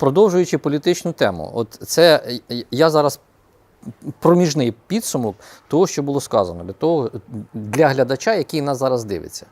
продовжуючи політичну тему, от це е, я зараз проміжний підсумок того, що було сказано, для того для глядача, який нас зараз дивиться,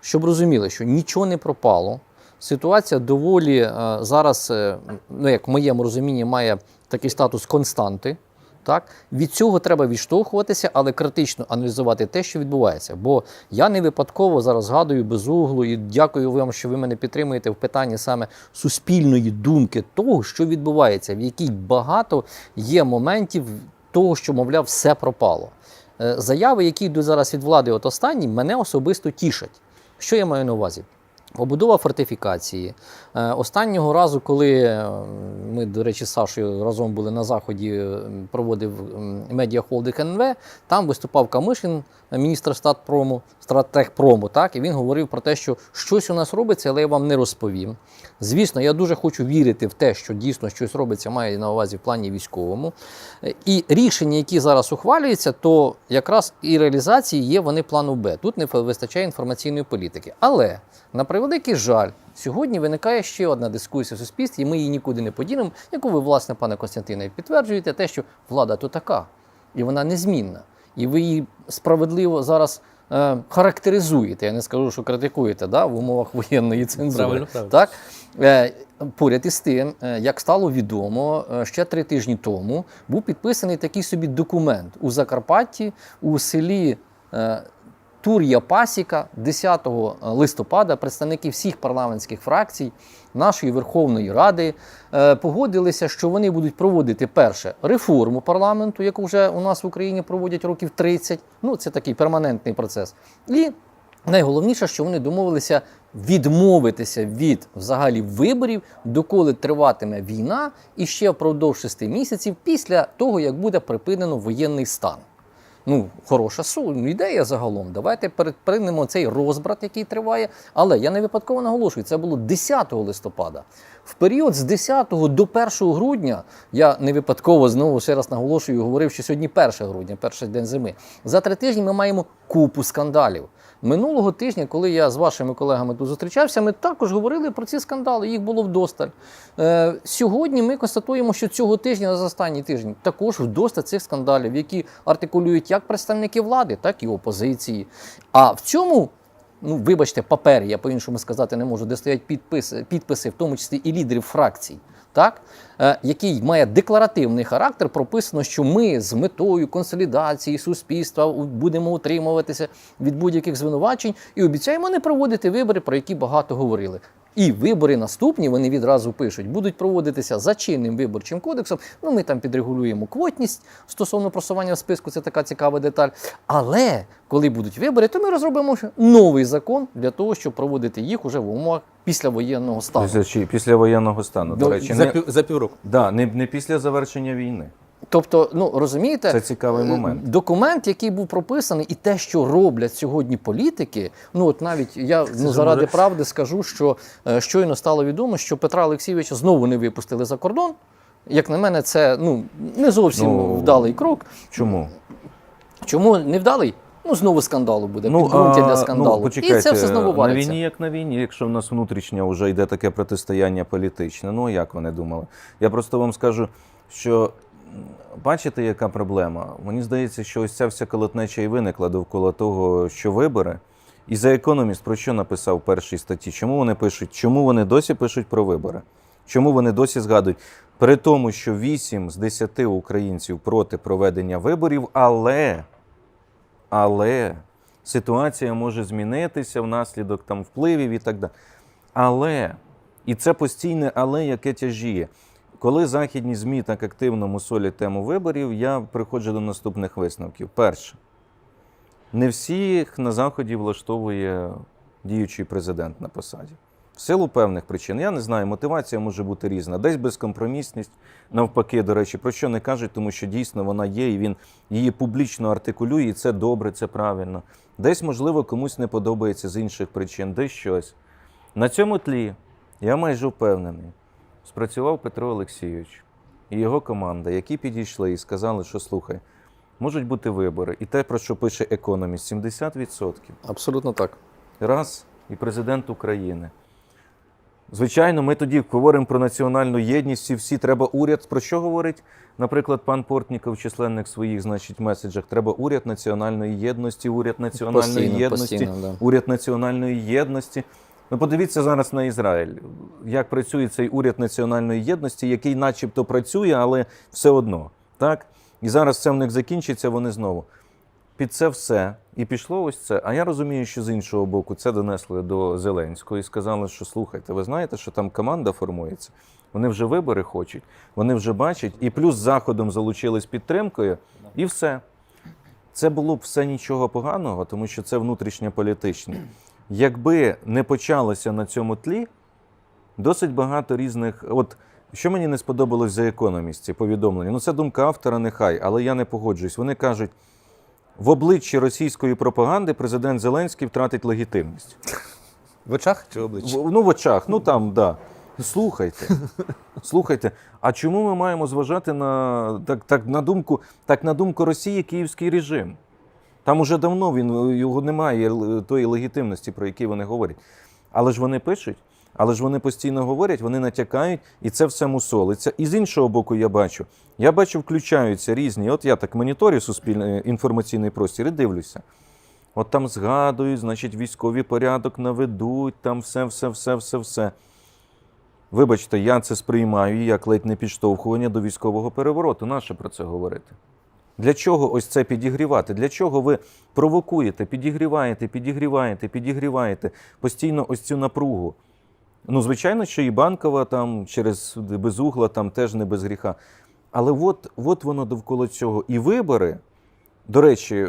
щоб розуміли, що нічого не пропало. Ситуація доволі е, зараз, е, ну як в моєму розумінні, має такий статус константи. Так, від цього треба відштовхуватися, але критично аналізувати те, що відбувається. Бо я не випадково зараз згадую безуглу і дякую вам, що ви мене підтримуєте в питанні саме суспільної думки того, що відбувається, в якій багато є моментів того, що, мовляв, все пропало. Е, Заяви, які йдуть зараз від влади, от останні, мене особисто тішать. Що я маю на увазі? Побудова фортифікації. Е, Останнього разу, коли е, ми, до речі, з Сашою разом були на заході, е, проводив медіахолдинг НВ, там виступав Камишин, міністр статпрому, стратегпрому, так, і він говорив про те, що щось у нас робиться, але я вам не розповім. Звісно, я дуже хочу вірити в те, що дійсно щось робиться, має на увазі в плані військовому. І рішення, які зараз ухвалюються, то якраз і реалізації є вони плану Б. Тут не вистачає інформаційної політики. Але на превеликий жаль, сьогодні виникає ще одна дискусія в суспільстві, і ми її нікуди не подінемо, яку ви, власне, пане Костянтине, підтверджуєте, те, що влада то така, і вона незмінна. І ви її справедливо зараз характеризуєте. Я не скажу, що критикуєте да, в умовах воєнної цензури. Правильно, правильно. Так? Е, поряд із тим, е, як стало відомо, е, ще три тижні тому був підписаний такий собі документ у Закарпатті у селі. Е, Тур'я Пасіка 10 листопада представники всіх парламентських фракцій нашої Верховної Ради е, погодилися, що вони будуть проводити перше реформу парламенту, яку вже у нас в Україні проводять років 30. Ну це такий перманентний процес. І найголовніше, що вони домовилися відмовитися від взагалі виборів, доколи триватиме війна, і ще впродовж шести місяців після того, як буде припинено воєнний стан. Ну, хороша су- ідея загалом. Давайте передпринемо цей розбрат, який триває. Але я не випадково наголошую, це було 10 листопада. В період з 10 до 1 грудня, я не випадково знову ще раз наголошую, говорив, що сьогодні 1 грудня, перший день зими. За три тижні ми маємо купу скандалів. Минулого тижня, коли я з вашими колегами тут зустрічався, ми також говорили про ці скандали, їх було вдосталь. Е, сьогодні ми констатуємо, що цього тижня за останній тиждень також вдосталь цих скандалів, які артикулюють як представники влади, так і опозиції. А в цьому. Ну, вибачте, папері, я по-іншому сказати не можу, де стоять підписи, підписи, в тому числі і лідерів фракцій, так? Е, який має декларативний характер, прописано, що ми з метою консолідації суспільства будемо утримуватися від будь-яких звинувачень і обіцяємо не проводити вибори, про які багато говорили. І вибори наступні вони відразу пишуть, будуть проводитися за чинним виборчим кодексом. Ну, ми там підрегулюємо квотність стосовно просування в списку, це така цікава деталь. Але коли будуть вибори, то ми розробимо новий закон для того, щоб проводити їх уже в умовах післявоєнного стану. Після, чи, після воєнного стану. До Ну, речі, За, не, пів, за півроку. да, не, не після завершення війни. Тобто, ну розумієте, Це цікавий е, момент. Документ, який був прописаний, і те, що роблять сьогодні політики. Ну от навіть я ну заради може- правди скажу, що е, щойно стало відомо, що Петра Олексійовича знову не випустили за кордон. Як на мене, це ну не зовсім Ну, вдалий крок. Чому? Чому не вдалий? Ну знову скандалу буде. Ну, підґрунтя для скандалу. Ну, почекайте, і це все знову на війні, як на війні, якщо в нас внутрішнє вже йде таке протистояння політичне. Ну, як вони думали? Я просто вам скажу, що бачите, яка проблема? Мені здається, що ось ця вся колотнеча і виникла довкола того, що вибори. І за економіст про що написав в першій статті? Чому вони пишуть? Чому вони досі пишуть про вибори? Чому вони досі згадують? При тому, що 8 з 10 українців проти проведення виборів, але але ситуація може змінитися внаслідок там впливів і так далі. Але, і це постійне але, яке тяжіє. Коли західні ЗМІ так активно мусолять тему виборів, я приходжу до наступних висновків. Перше, не всіх на Заході влаштовує діючий президент на посаді. В силу певних причин. Я не знаю, мотивація може бути різна. Десь безкомпромісність, навпаки, до речі, про що не кажуть, тому що дійсно вона є, і він її публічно артикулює, і це добре, це правильно. Десь, можливо, комусь не подобається з інших причин, десь щось. На цьому тлі я майже впевнений, спрацював Петро Олексійович і його команда, які підійшли і сказали, що слухай, можуть бути вибори. І те, про що пише економіст, 70%. Абсолютно так. Раз, і президент України. Звичайно, ми тоді говоримо про національну єдність. Всі, всі треба уряд. Про що говорить, наприклад, пан Портніков в численних своїх значить, меседжах? Треба уряд національної єдності, уряд національної Постійно, єдності, постійно, да. уряд національної єдності. Ну, подивіться зараз на Ізраїль. Як працює цей уряд національної єдності, який начебто працює, але все одно. Так? І зараз це в них закінчиться, вони знову. Під це все і пішло ось це. А я розумію, що з іншого боку це донесли до Зеленського і сказали, що слухайте, ви знаєте, що там команда формується. Вони вже вибори хочуть, вони вже бачать, і плюс заходом залучились підтримкою, і все. Це було б все нічого поганого, тому що це внутрішньополітичне. Якби не почалося на цьому тлі, досить багато різних. От що мені не сподобалось за економісті повідомлення. Ну, це думка автора, нехай, але я не погоджуюсь. Вони кажуть, в обличчі російської пропаганди президент Зеленський втратить легітимність. В очах чи обличчя? В- Ну, в очах, ну там, да. Слухайте, слухайте. А чому ми маємо зважати на так, так на думку, так на думку Росії київський режим? Там уже давно він його немає тої легітимності, про які вони говорять. Але ж вони пишуть, але ж вони постійно говорять, вони натякають, і це все мусолиться. І з іншого боку, я бачу, я бачу, включаються різні. От я так моніторю суспільний інформаційний простір і дивлюся. От там згадують, значить, військовий порядок наведуть, там все, все, все, все, все. Вибачте, я це сприймаю як ледь не підштовхування до військового перевороту. Наше про це говорити. Для чого ось це підігрівати? Для чого ви провокуєте, підігріваєте, підігріваєте, підігріваєте постійно ось цю напругу? Ну, звичайно, що і банкова там через безугла там теж не без гріха. Але от, от воно довкола цього. І вибори, до речі,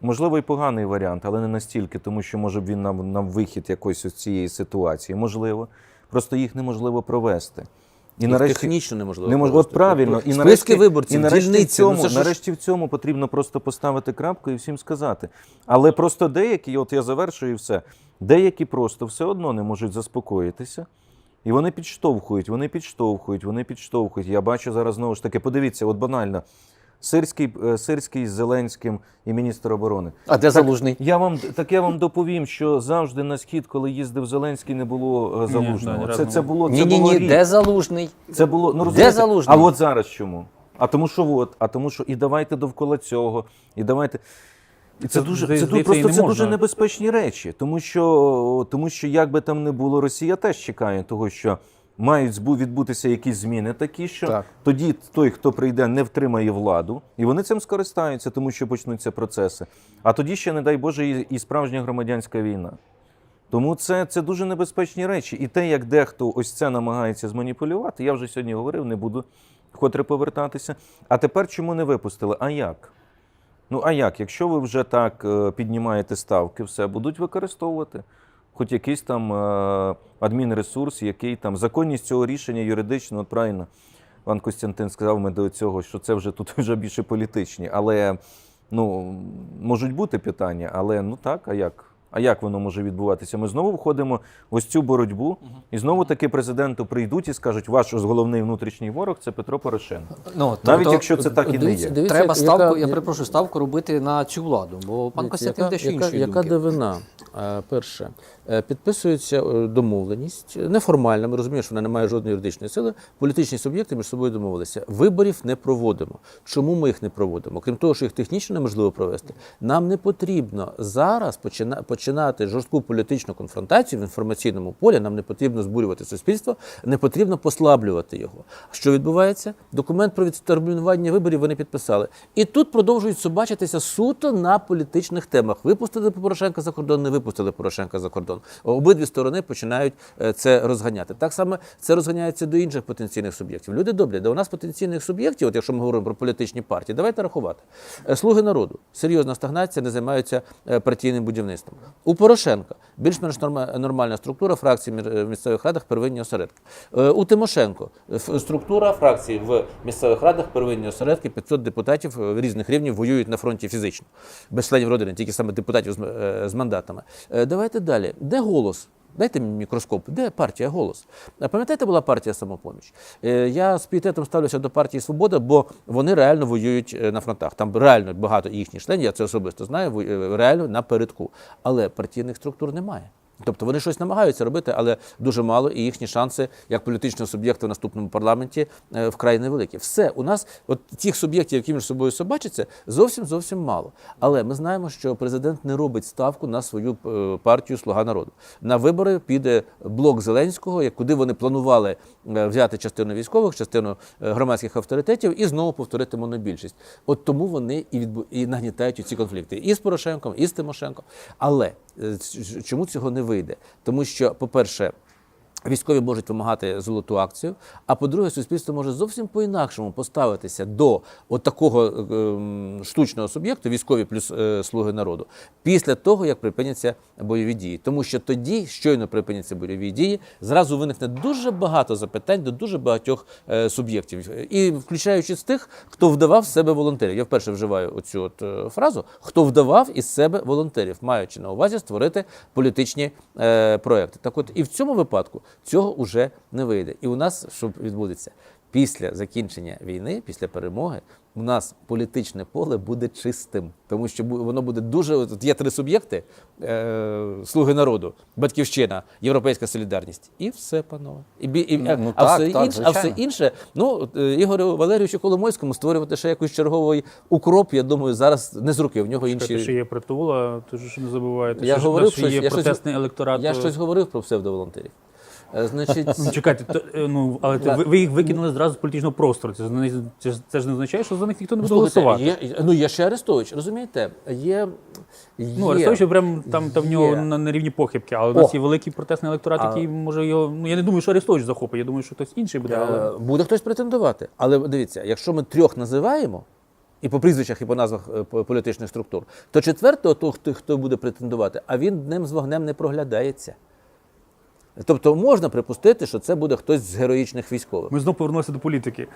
можливо, і поганий варіант, але не настільки, тому що може б він нам, нам вихід якоїсь з цієї ситуації. Можливо. Просто їх неможливо провести. І Їх нарешті технічно неможливо. неможливо. провести. От правильно. І списки нарешті, виборців, і нарешті, в цьому, ну, ж нарешті в цьому потрібно просто поставити крапку і всім сказати. Але просто деякі, от я завершую і все, деякі просто все одно не можуть заспокоїтися. І вони підштовхують, вони підштовхують, вони підштовхують. Я бачу зараз знову ж таки, подивіться, от банально. Сирський, е, Сирський з Зеленським і міністр оборони. А де залужний? Я вам так я вам доповім, що завжди на схід, коли їздив Зеленський, не було е, залужного. Це, це було це ні, ні, було ні, рік. де залужний? Це було ну розумієте? залужний? А от зараз чому? А тому, що от, а тому, що і давайте довкола цього, і давайте. І це, Це, дуже це дуже просто не це дуже небезпечні речі, тому що тому що як би там не було, Росія теж чекає того, що мають відбутися якісь зміни такі, що Так. тоді той, хто прийде, не втримає владу, і вони цим скористаються, тому що почнуться процеси. А тоді ще, не дай Боже, і, і справжня громадянська війна. Тому це, це дуже небезпечні речі. І те, як дехто ось це намагається зманіпулювати, я вже сьогодні говорив, не буду вкотре повертатися. А тепер чому не випустили? А як? Ну а як? Якщо ви вже так е, піднімаєте ставки, все будуть використовувати. Хоч якийсь там е, адмінресурс, який там законність цього рішення юридично, от правильно пан Костянтин сказав ми до цього, що це вже тут вже більше політичні. Але ну, можуть бути питання, але ну так, а як? А як воно може відбуватися? Ми знову входимо в ось цю боротьбу, і знову таки президенту прийдуть і скажуть, ваш головний внутрішній ворог це Петро Порошенко. Ну, Навіть тобто, якщо це так і не є. дивіться, Треба ставку, я я- перепрошую, ставку робити на цю владу, бо пан Костянтин яка, дещо яка, іншої яка думки. дивина? Е, Перше, підписується е, домовленість неформальна. Ми розуміємо, що вона не має жодної юридичної сили. Політичні суб'єкти між собою домовилися. Виборів не проводимо. Чому ми їх не проводимо? Крім того, що їх технічно неможливо провести, нам не потрібно зараз почина- починати жорстку політичну конфронтацію в інформаційному полі. Нам не потрібно збурювати суспільство, не потрібно послаблювати його. Що відбувається? Документ про відтермінування виборів вони підписали. І тут продовжують собачитися суто на політичних темах. Випустили Порошенка за кордон, не випустили Порошенка за кордон. Обидві сторони починають е, це розганяти. Так само це розганяється до інших потенційних суб'єктів. Люди добрі, до у нас потенційних суб'єктів, от якщо ми говоримо про політичні партії, давайте рахувати. Е, Слуги народу, серйозна стагнація, не займаються е, партійним будівництвом. У Порошенка більш-менш нормальна структура е, в місцевих радах первинні осередки. У Тимошенко структура фракцій в місцевих радах первинні осередки, 500 депутатів різних рівнів воюють на фронті фізично, без членів родини, тільки саме депутатів з, мандатами. Давайте далі. Де голос? Дайте мені мікроскоп, де партія голос? А Пам'ятаєте, була партія самопоміч? Е, Я з пієтетом ставлюся до партії Свобода, бо вони реально воюють е, на фронтах. Там реально багато їхніх членів, я це особисто знаю, е, реально на передку. Але партійних структур немає. Тобто вони щось намагаються робити, але дуже мало, і їхні шанси як політичного суб'єкта в наступному парламенті е, вкрай невеликі. Все у нас, от тих суб'єктів, які між собою собачаться, зовсім зовсім мало. Але ми знаємо, що президент не робить ставку на свою е, партію Слуга народу. На вибори піде блок Зеленського, куди вони планували е, взяти частину військових, частину громадських авторитетів і знову повторити монобільшість. От тому вони і відбу... і нагнітають ці конфлікти і з Порошенком, і з Тимошенко. Але чому цього не вийде? Тому що, по-перше, Військові можуть вимагати золоту акцію. А по-друге, суспільство може зовсім по-інакшому поставитися до от такого ем, штучного суб'єкту, військові плюс е, слуги народу, після того, як припиняться бойові дії. Тому що тоді, щойно припиняться бойові дії, зразу виникне дуже багато запитань до дуже багатьох е, суб'єктів, і включаючи з тих, хто вдавав себе волонтерів. Я вперше вживаю оцю от е, фразу: хто вдавав із себе волонтерів, маючи на увазі створити політичні е, проекти. Так от і в цьому випадку цього вже не вийде. І у нас, що відбудеться, після закінчення війни, після перемоги, у нас політичне поле буде чистим, тому що воно буде дуже. От є три суб'єкти: е, слуги народу, батьківщина, європейська солідарність, і все, панове. І, і, Ну, ну а, так, все так, інше, а все інше, ну е, Ігорю Валерійовичу Коломойському створювати ще якийсь черговий укроп, я думаю, зараз не з руки. В нього інші. Чекайте, ще є притула, тож ж не забувайте. Я що говорив щось, є я щось- протестний електорат. Я щось говорив про псевдоволонтерів. Е, Значить, Ну, чекайте, то, е, ну, але то, ви, ви їх викинули зразу з політичного простору. Це, ж не- це, ж- це ж не означає, що за них ніхто не буде голосувати. є, ну є ще Арестович, розумієте? Є, є. Ну, Арестович прям там, там в нього Є. на, на рівні похибки, але у нас О! є великий протестний електорат, А- який може його. Ну я не думаю, що Арестович захопить, я думаю, що хтось інший буде. Але... Е, Буде хтось претендувати. Але дивіться, якщо ми трьох називаємо, і по прізвищах, і по назвах е, по- політичних структур, то четвертого, то, хто, хто буде претендувати, а він днем з вогнем не проглядається. Тобто можна припустити, що це буде хтось з героїчних військових. Ми знову повернулися до політики.